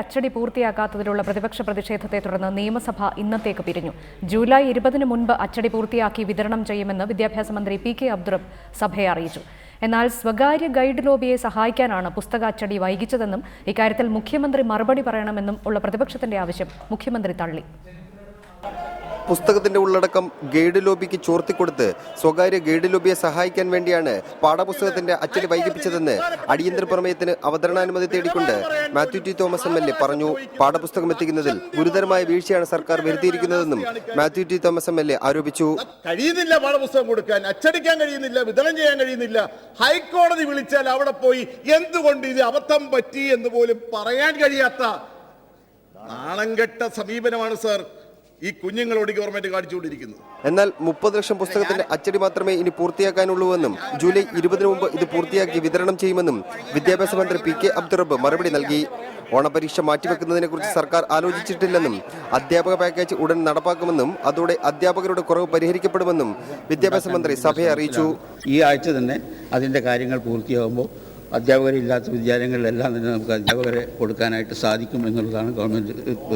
അച്ചടി പൂർത്തിയാക്കാത്തതിലുള്ള പ്രതിപക്ഷ പ്രതിഷേധത്തെ തുടർന്ന് നിയമസഭ ഇന്നത്തേക്ക് പിരിഞ്ഞു. ജൂലൈ ഇരുപതിന് മുൻപ് അച്ചടി പൂർത്തിയാക്കി വിതരണം ചെയ്യുമെന്ന് വിദ്യാഭ്യാസ മന്ത്രി പി കെ അബ്ദുറബ് സഭയെ അറിയിച്ചു. എന്നാൽ സ്വകാര്യ ഗൈഡ് ലോബിയെ സഹായിക്കാനാണ് പുസ്തക അച്ചടി വൈകിച്ചതെന്നും ഇക്കാര്യത്തിൽ മുഖ്യമന്ത്രി മറുപടി പറയണമെന്നും ഉള്ള പ്രതിപക്ഷത്തിന്റെ ആവശ്യം മുഖ്യമന്ത്രി തള്ളി. പുസ്തകത്തിന്റെ ഉള്ളടക്കം ഗൈഡ് ലോബിക്ക് ചോർത്തിക്കൊടുത്ത് സ്വകാര്യ ഗൈഡ് ലോബിയെ സഹായിക്കാൻ വേണ്ടിയാണ് പാഠപുസ്തകത്തിന്റെ അച്ചടി വൈകിപ്പിച്ചതെന്ന് അടിയന്തര പ്രമേയത്തിന് അവതരണാനുമതി തേടിക്കൊണ്ട് Mathew T Thomas M L A പറഞ്ഞു. പാഠപുസ്തകം എത്തിക്കുന്നതിൽ ഗുരുതരമായ വീഴ്ചയാണ് സർക്കാർ വരുത്തിയിരിക്കുന്നതെന്നും Mathew T Thomas M L A ആരോപിച്ചു. കഴിയുന്നില്ല പാഠപുസ്തകം കൊടുക്കാൻ അച്ചടിക്കാൻ കഴിയുന്നില്ല വിതരണം ചെയ്യാൻ കഴിയുന്നില്ല. ഹൈക്കോടതി വിളിച്ചാൽ അവിടെ പോയി എന്തുകൊണ്ട് ഇത് അബദ്ധം പറ്റി എന്ന് പോലും പറയാൻ കഴിയാത്ത നാണംകെട്ട സമീപനമാണ് സാർ. ഈ കുഞ്ഞുങ്ങളോട് ഗവൺമെന്റ് കാണിച്ചുകൊണ്ടിരിക്കുന്നത് എന്നാൽ മുപ്പത് ലക്ഷം പുസ്തകത്തിന്റെ അച്ചടി മാത്രമേ ഇനി പൂർത്തിയാക്കാനുള്ളൂവെന്നും ജൂലൈ ഇരുപതിനു മുമ്പ് ഇത് പൂർത്തിയാക്കി വിതരണം ചെയ്യുമെന്നും വിദ്യാഭ്യാസ മന്ത്രി പി കെ അബ്ദുറബ് മറുപടി നൽകി. ഓണപരീക്ഷ മാറ്റിവെക്കുന്നതിനെക്കുറിച്ച് സർക്കാർ ആലോചിച്ചിട്ടില്ലെന്നും അധ്യാപക പാക്കേജ് ഉടൻ നടപ്പാക്കുമെന്നും അതോടെ അധ്യാപകരുടെ കുറവ് പരിഹരിക്കപ്പെടുമെന്നും വിദ്യാഭ്യാസ മന്ത്രി സഭയെ അറിയിച്ചു. ഈ ആഴ്ച തന്നെ അതിന്റെ കാര്യങ്ങൾ പൂർത്തിയാകുമ്പോൾ അധ്യാപകരില്ലാത്ത വിദ്യാലയങ്ങളിലെല്ലാം തന്നെ നമുക്ക് അധ്യാപകരെ കൊടുക്കാനായിട്ട് സാധിക്കും എന്നുള്ളതാണ് ഗവൺമെന്റ്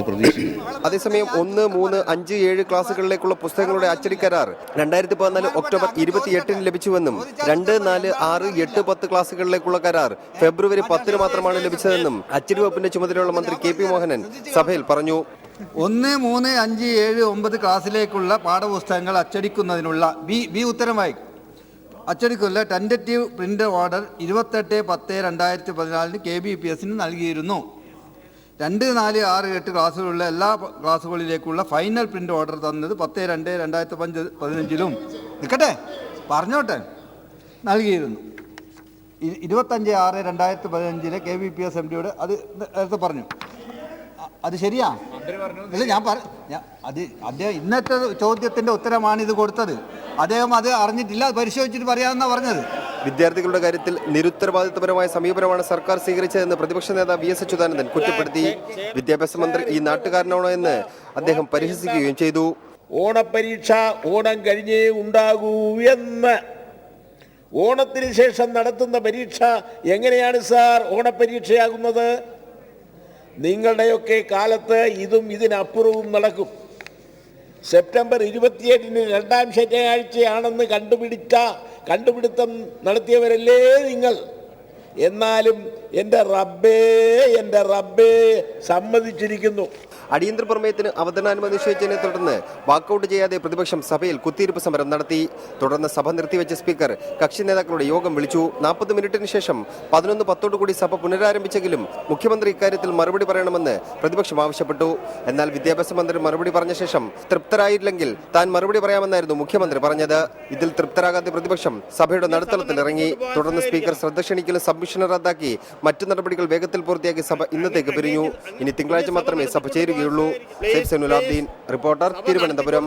പ്രതീക്ഷിക്കുന്നത്. അതേസമയം ഒന്ന് മൂന്ന് അഞ്ച് ഏഴ് ക്ലാസ്സുകളിലേക്കുള്ള പുസ്തകങ്ങളുടെ അച്ചടി കരാർ രണ്ടായിരത്തി പതിനാല് ഒക്ടോബർ ഇരുപത്തിയെട്ടിന് ലഭിച്ചുവെന്നും രണ്ട് നാല് ആറ് എട്ട് പത്ത് ക്ലാസ്സുകളിലേക്കുള്ള കരാർ ഫെബ്രുവരി പത്തിന് മാത്രമാണ് ലഭിച്ചതെന്നും അച്ചടി വകുപ്പിന്റെ ചുമതലയുള്ള മന്ത്രി കെ പി മോഹനൻ സഭയിൽ പറഞ്ഞു. ഒന്ന് മൂന്ന് അഞ്ച് ഏഴ് ഒമ്പത് ക്ലാസ്സിലേക്കുള്ള പാഠപുസ്തകങ്ങൾ അച്ചടിക്കുന്നതിനുള്ള ബി ബി ഉത്തരമായി അച്ചടിക്കുള്ള ടെന്ററ്റീവ് പ്രിന്റ് ഓർഡർ ഇരുപത്തെട്ട് പത്ത് രണ്ടായിരത്തി പതിനാലിന് കെ ബി പി എസിന് നൽകിയിരുന്നു. രണ്ട് നാല് ആറ് എട്ട് ക്ലാസ്സുകളുള്ള എല്ലാ ക്ലാസ്സുകളിലേക്കുള്ള ഫൈനൽ പ്രിന്റ് ഓർഡർ തന്നത് പത്ത് രണ്ട് രണ്ടായിരത്തി പഞ്ച് പതിനഞ്ചിലും നിൽക്കട്ടെ? പറഞ്ഞോട്ടെ? നൽകിയിരുന്നു. ഇരുപത്തഞ്ച് ആറ് രണ്ടായിരത്തി പതിനഞ്ചിലെ K V P S M ഡിയുടെ അത് നേരത്തെ പറഞ്ഞു? അത് ശരിയാ? ഇല്ല ഞാൻ പറ ഞാൻ- അത് അദ്ദേഹം ഇന്നത്തെ ചോദ്യത്തിന്റെ ഉത്തരമാണ് ഇത് കൊടുത്തത്. അദ്ദേഹം അത് അറിഞ്ഞിട്ടില്ല പരിശോധിച്ചിട്ട് പറയാമെന്നാ പറഞ്ഞത്. വിദ്യാർത്ഥികളുടെ കാര്യത്തിൽ നിരുത്തരവാദിത്വപരമായ സമീപനമാണ് സർക്കാർ സ്വീകരിച്ചതെന്ന് പ്രതിപക്ഷ നേതാവ് വി എസ് അച്യുതാനന്ദൻ കുറ്റപ്പെടുത്തി. വിദ്യാഭ്യാസ മന്ത്രി ഈ നാട്ടുകാരനാണോ എന്ന് അദ്ദേഹം പരിഹസിക്കുകയും ചെയ്തു. ഓണപരീക്ഷ ഓണം കഴിഞ്ഞേ ഉണ്ടാകൂ എന്ന്. ഓണത്തിന് ശേഷം നടത്തുന്ന പരീക്ഷ എങ്ങനെയാണ് സാർ ഓണപ്പരീക്ഷയാകുന്നത് നിങ്ങളുടെയൊക്കെ കാലത്ത് ഇതും ഇതിനപ്പുറവും നടക്കും. സെപ്റ്റംബർ ഇരുപത്തിയേഴിന് രണ്ടാം ശനിയാഴ്ചയാണെന്ന് കണ്ടുപിടിച്ച കണ്ടുപിടുത്തം നടത്തിയവരല്ലേ നിങ്ങൾ? എന്നാലും എന്റെ റബ്ബേ എന്റെ റബ്ബേ സമ്മതിച്ചിരിക്കുന്നു. അടിയന്തര പ്രമേയത്തിന് അവതരണാനുമതി നിശ്ചയിച്ചതിനെ തുടർന്ന് വാക്കൌട്ട് ചെയ്യാതെ പ്രതിപക്ഷം സഭയിൽ കുത്തിയിരിപ്പ് സമരം നടത്തി. തുടർന്ന് സഭ നിർത്തിവെച്ച സ്പീക്കർ കക്ഷി നേതാക്കളുടെ യോഗം വിളിച്ചു. നാൽപ്പത് മിനിറ്റിന് ശേഷം പതിനൊന്ന് പത്തോടുകൂടി സഭ പുനരാരംഭിച്ചെങ്കിലും മുഖ്യമന്ത്രി ഇക്കാര്യത്തിൽ മറുപടി പറയണമെന്ന് പ്രതിപക്ഷം ആവശ്യപ്പെട്ടു. എന്നാൽ വിദ്യാഭ്യാസ മന്ത്രി മറുപടി പറഞ്ഞ ശേഷം തൃപ്തരായില്ലെങ്കിൽ താൻ മറുപടി പറയാമെന്നായിരുന്നു മുഖ്യമന്ത്രി പറഞ്ഞത്. ഇതിൽ തൃപ്തരാകാത്ത പ്രതിപക്ഷം സഭയുടെ നടുത്തളത്തിൽ ഇറങ്ങി തുടർന്ന് സ്പീക്കർ ശ്രദ്ധ ക്ഷണിക്കലും സബ്മിഷൻ റദ്ദാക്കി മറ്റു നടപടികൾ വേഗത്തിൽ പൂർത്തിയാക്കി സഭ ഇന്നത്തേക്ക് പിരിഞ്ഞു. ഇനി തിങ്കളാഴ്ച മാത്രമേ സഭ ചേരുകയുള്ളൂ. റിപ്പോർട്ടർ തിരുവനന്തപുരം.